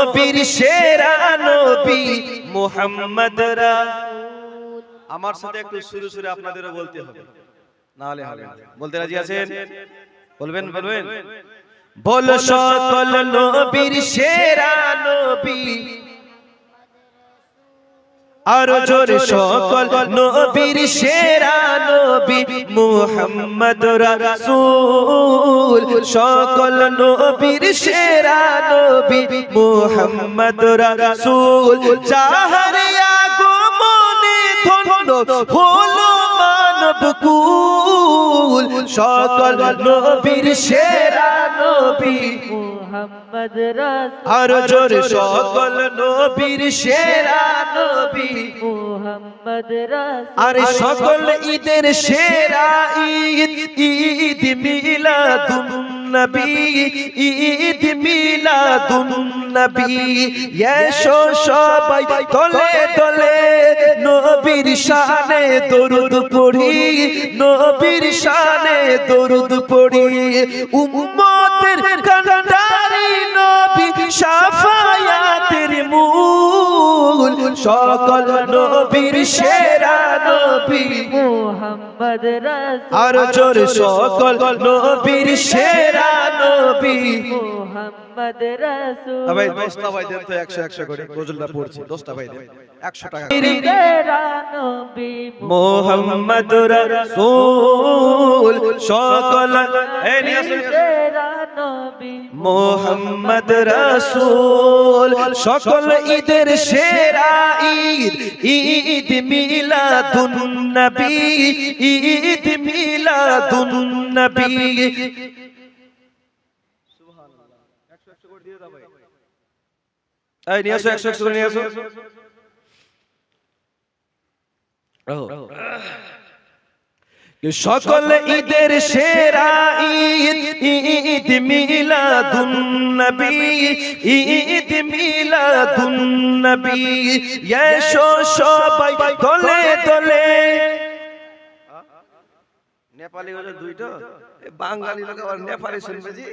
নবীর সেরা নবী মুহাম্মদ রা আমার সাথে একটু শুরু শুরু আপনাদেরও বলতে হবে। না হলে হবে। বলতে রাজি আছেন? বলবেন বলবেন। বল সকল নবীর সেরা নবী আর জোরে সকল নবীর সেরা নবী মুহাম্মদ রাসূল। সকল নবীর সেরা নবী মুহাম্মদ রাসূল। যাহার আগমনে ধন্য হলো মানব কুল। সকল নবীর সেরা নবী মোহাম্মদ রাস আর জোরে সকল নবীর সেরা নবী। মোহাম্মদ রাস আর সকল ঈদের সেরা ঈদ ঈদ মিলাদুন। নবী, ঈদ মিলাদুন নবী। এসো সবাই দলে দলে নবীর শানে দরুদ পড়ি, নবীর শানে দরুদ পড়ি। উম্মতের কান্ডারি নবী শাফায়াতের মূল সকল নবীর সেরা নবী। মোহাম্মদ রাসূল আর জোর সকল নবীর সেরা নবী। মোহাম্মদ রাসূল ভাই দশটা ভাই দেন তো একশো একশো করে গজলটা পড়ছি দশটা ভাই দেন একশো টাকা। সেরা নবী মোহাম্মদ রাসূল সকল এই নিয়ে আসুন। সেরা মোহাম্মদ রাসূল। সকল ঈদের সেরা ঈদ। ঈদ মিলাদুন নবী ঈদ মিলাদুন নবী এই নিয়ে আসো একশো একশো নিয়ে আসো। সকল ঈদের সেরা ঈদ ঈদ মিলাদুন নবী ঈদ মিলাদুন নবী। এসো সবাই দলে দলে। নেপালি হলো দুইটা? বাঙালি লোক আবার নেপালি শুনবে জি।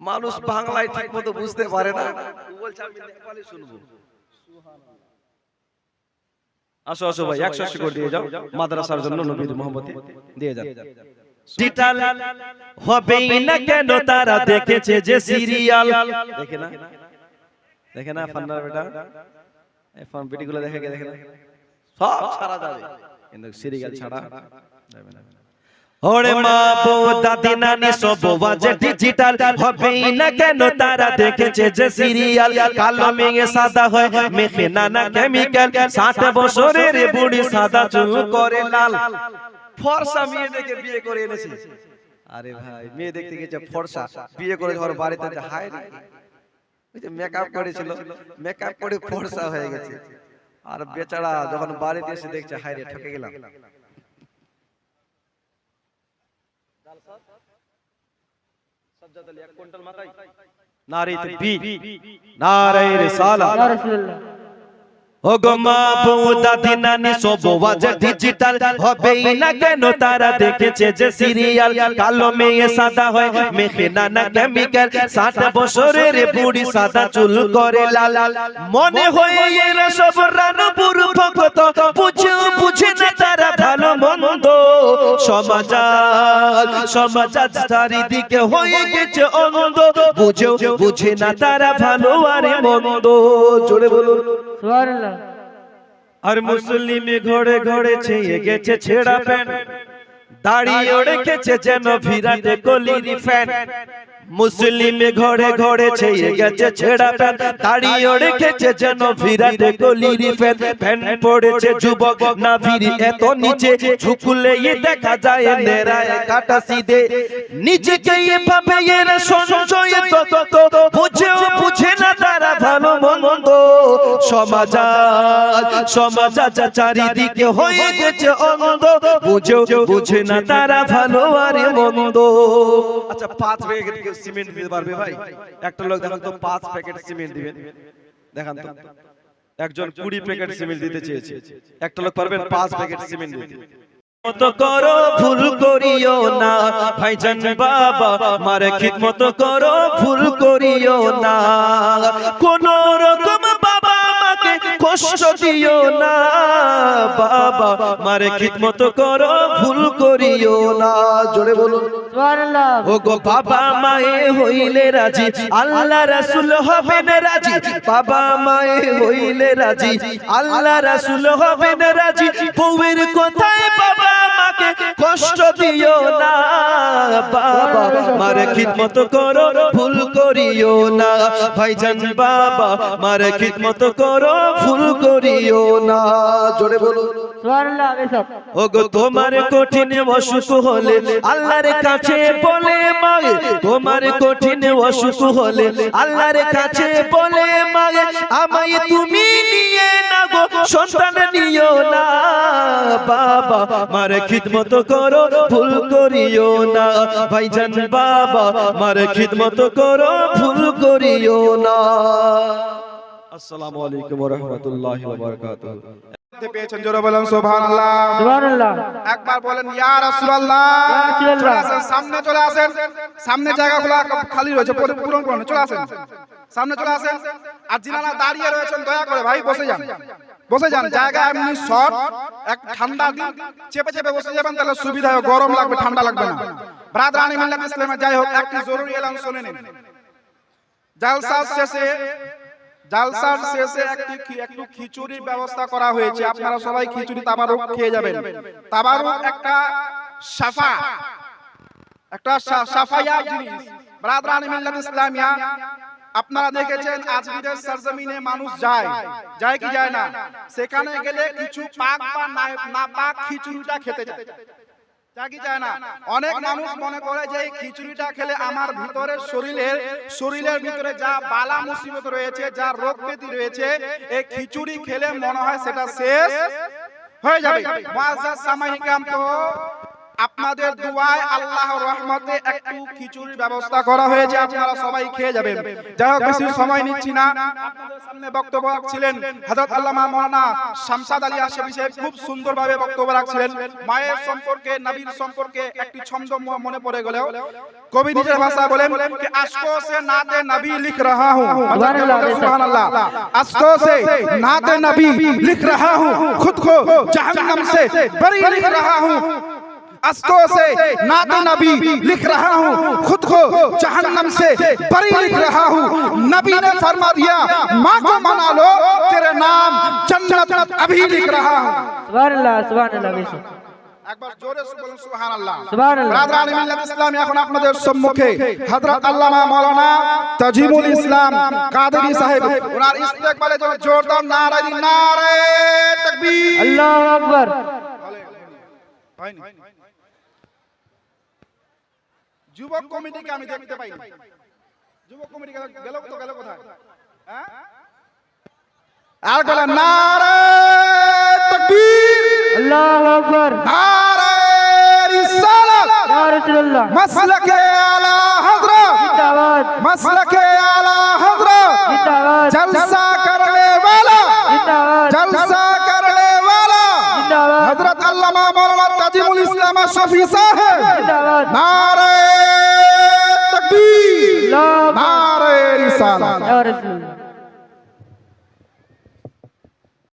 মানুষ বাংলায় ঠিক মতো বুঝতে পারে না। ও বলছে আমি নেপালি শুনব। আসো আসো ভাই একশো একশো করে দিয়ে যাও। মাদ্রাসার জন্য নবীর মোহাম্মদে দিয়ে যান হবেই না কেন? তারা দেখেছে যে সিরিয়াল। দেখে না? দেখে না ফান্নার বেটা? এই ফান বেটিগুলো দেখে দেখে না? সব ছাড়া যাবে। কিন্তু সিরিয়াল ছাড়া যাবে না। ওরে মা বউ দাদি নানি সব বাজে ডিজিটাল হবেই না কেন? তারা দেখেছে যে সিরিয়াল কালো মেয়ে সাদা হয়। মেখে নানা কেমিক্যাল ষাট বছরের বুড়ি সাদা চুল করে লাল। ফর্সা মেয়ে দেখে বিয়ে করে এনেছে। আরে ভাই মেয়ে দেখতে গেছে ফর্সা। বিয়ে করে ধর বাড়িতে যে হায় রে। ওই যে মেকআপ করেছিল। মেকআপ করে ফর্সা হয়ে গেছে। আর বেচারা যখন বাড়িতে এসে দেখছে হায় রে ঠকে গেলাম। নারী বি নারী রিসালা ইয়া রাসূলুল্লাহ ও মা বউ দাদি নানি ডিজিটাল হবেই না কেন তারা দেখেছে যে সিরিয়াল কালো মেয়ে সাদা হয় মেখে নানা কেমিক্যাল ষাট বছরের বুড়ি সাদা চুল করে লাল মনে হয় এরা সব রানপুর ভক্ত বুঝে না সমাজ সমাজাত চারিদিকে হয়ে গেছে অন্ধ। বুঝেও বুঝে না তারা ভালো আর মন্দ। জোরে বলুন। আর মুসলিম ঘরে ঘরে ছেয়ে গেছে ছেঁড়া প্যান্ট। দাঁড়িয়ে রেখেছে যেন ভিরাটে কোহলির ফ্যান মুসলিম ঘরে ঘরে ছেয়ে গেছে ছেঁড়া প্যান দাঁড়িয়ে রেখেছে যেন ফিরাতে গলির ফ্যান ফ্যান পড়েছে যুবক না ফিরি এত নিচে ঝুঁকলে দেখা যায় নেড়ায় কাটা সিদে। নিজেকে এভাবে এরা সঞ্চয় তত বুঝেও বুঝে না ভালো মন্দ। সমাজ সমাজ চারিদিকে হয়ে গেছে অন্ধ। বুঝেও বুঝে না তারা ভালো আর মন্দ। আচ্ছা পাঁচ প্যাকেট সিমেন্ট দিতে পারবে ভাই? একটা লোক দেখান তো পাঁচ প্যাকেট সিমেন্ট দিবেন দেখান তো, একজন কুড়ি প্যাকেট সিমেন্ট দিতে চেয়েছে। একটা লোক পারবেন পাঁচ প্যাকেট সিমেন্ট দিতে। মত করো ভুল করিও না। ভাইজান বাবা, মার খিদমত করো ভুল করিও না। কোন রকম কষ্ট দিও না বাবা মারে খিদমত করো ভুল করিও না। জোরে বলুন। ও গো বাবা মায়ে হইলে রাজি আল্লাহ রাসুল হবেন রাজি। বাবা মায়ে হইলে রাজি আল্লাহ রাসুল হবেন রাজি। বউয়ের কথায় বাবা মাকে কষ্ট দিও না বাবা। মার খিদমত করো ভুল করিও না। ভাইজান বাবা মার খিদমত করো ভুল করিও না। জোরে এসব। ওগো তোমার কঠিন অসুখ হলে আল্লাহর কাছে বলে মাগে। তোমার কঠিন অসুখ হলে আল্লাহর কাছে বলে মাগে। আমায় তুমি নিয়ে না গো সন্তান নিও না। বাবা মার খিদমত করো ভুল করিও না। ভাইজান বাবা মার খিদমত করো ভুল করিও না। আসসালামু আলাইকুম ওয়া রাহমাতুল্লাহি ওয়া বারাকাতুহু। পেয়েছেন জোরে বলেন সুবহানাল্লাহ। সুবহানাল্লাহ। একবার বলেন ইয়া রাসূলুল্লাহ। চলে আসেন সামনে জায়গাগুলো খালি রয়েছে পূরণ পূরণ করুন চলে আসেন। সামনে চলে আসেন। আর যিনারা দাঁড়িয়ে রয়েছেন দয়া করে ভাই বসে যান। বসে যান জায়গা এমনি শর্ট এক ঠান্ডা দিন চেপে চেপে বসে যাবেন তাহলে সুবিধা হবে গরম লাগবে ঠান্ডা লাগবে না। ব্রাদারানি মিল্লাত ইসলামে যাই হোক একটি জরুরি এলান শুনে নিন। জালসা শেষে জালসার শেষে একটি একটু খিচুড়ির ব্যবস্থা করা হয়েছে। আপনারা সবাই খিচুড়ি তাবারুক খেয়ে যাবেন। তাবারুক একটা সাফা। একটা সাফাইয়া জিনিস। ব্রাদরান মিল্লাত ইসলামিয়া আপনারা দেখেছেন আজমিরের সরজমিনে মানুষ যায়। যায়। কি যায় না? সেখানে গেলে কিছু পাক বা না- পাক খিচুড়িটা খেতে যায়। অনেক মানুষ মনে করে যে এই খিচুড়িটা খেলে আমার ভিতরে শরীরের শরীরের ভিতরে যা বালা মুসিবত রয়েছে যা রোগ ব্যাধি রয়েছে এই খিচুড়ি খেলে মনে হয় সেটা শেষ। হয়ে যাবে। তো। আপনাদের দুয়ায় আল্লাহর রহমতে একটু খিচুড়ির ব্যবস্থা করা হয়েছে আপনারা সবাই খেয়ে যাবেন যাই হোক বেশি সময় নিচ্ছি না আপনাদের সামনে বক্তব্য রাখছিলেন হযরত আল্লামা মাওলানা শামসাদ আলী আশরাফি সাহেব খুব সুন্দরভাবে বক্তব্য রাখছিলেন মায়ের সম্পর্কে নবীর সম্পর্কে একটি ছন্দ ম- মনে পড়ে গেলেও কবি নিজের ভাষা বলেন कि आशकों से नाते नबी लिख रहा हूँ सुभान अल्लाह आशकों से नाते नबी लिख रहा हूँ खुद को जहन्नम से बरी लिख रहा हूँ अस्तों से नाते नबी लिख रहा हूँ खुद को जहन्नम से बरी लिख रहा हूँ नबी ने फरमा दिया माँ को मना लो तेरे नाम जन्नत अभी लिख रहा हूँ সুবহানাল্লাহ সুবহানাল্লাহ এসব একবার জোরে বলুন সুবহানাল্লাহ সুবহানাল্লাহ ব্রাদারান মিল্লাত ইসলাম এখন আপনাদের সম্মুখে হযরত আল্লামা মাওলানা তাজিমুল ইসলাম কাদেরী সাহেব ওনার ইস্তেকবালে জন্য জোরদার নারা দিন নারে তাকবীর আল্লাহু আকবার হয়নি। যুবক কমিটিকে আমি দেখতে পাই যুবক কমিটি গেল তো গেল কোথায়? হ্যাঁ? আর গেল আলা হযরত। জিন্দাবাদ। আলা জিন্দাবাদ। জলসা নাজিমুল ইসলাম শফি সাহেব। নারে তাকবীর। নারে রিসালাত।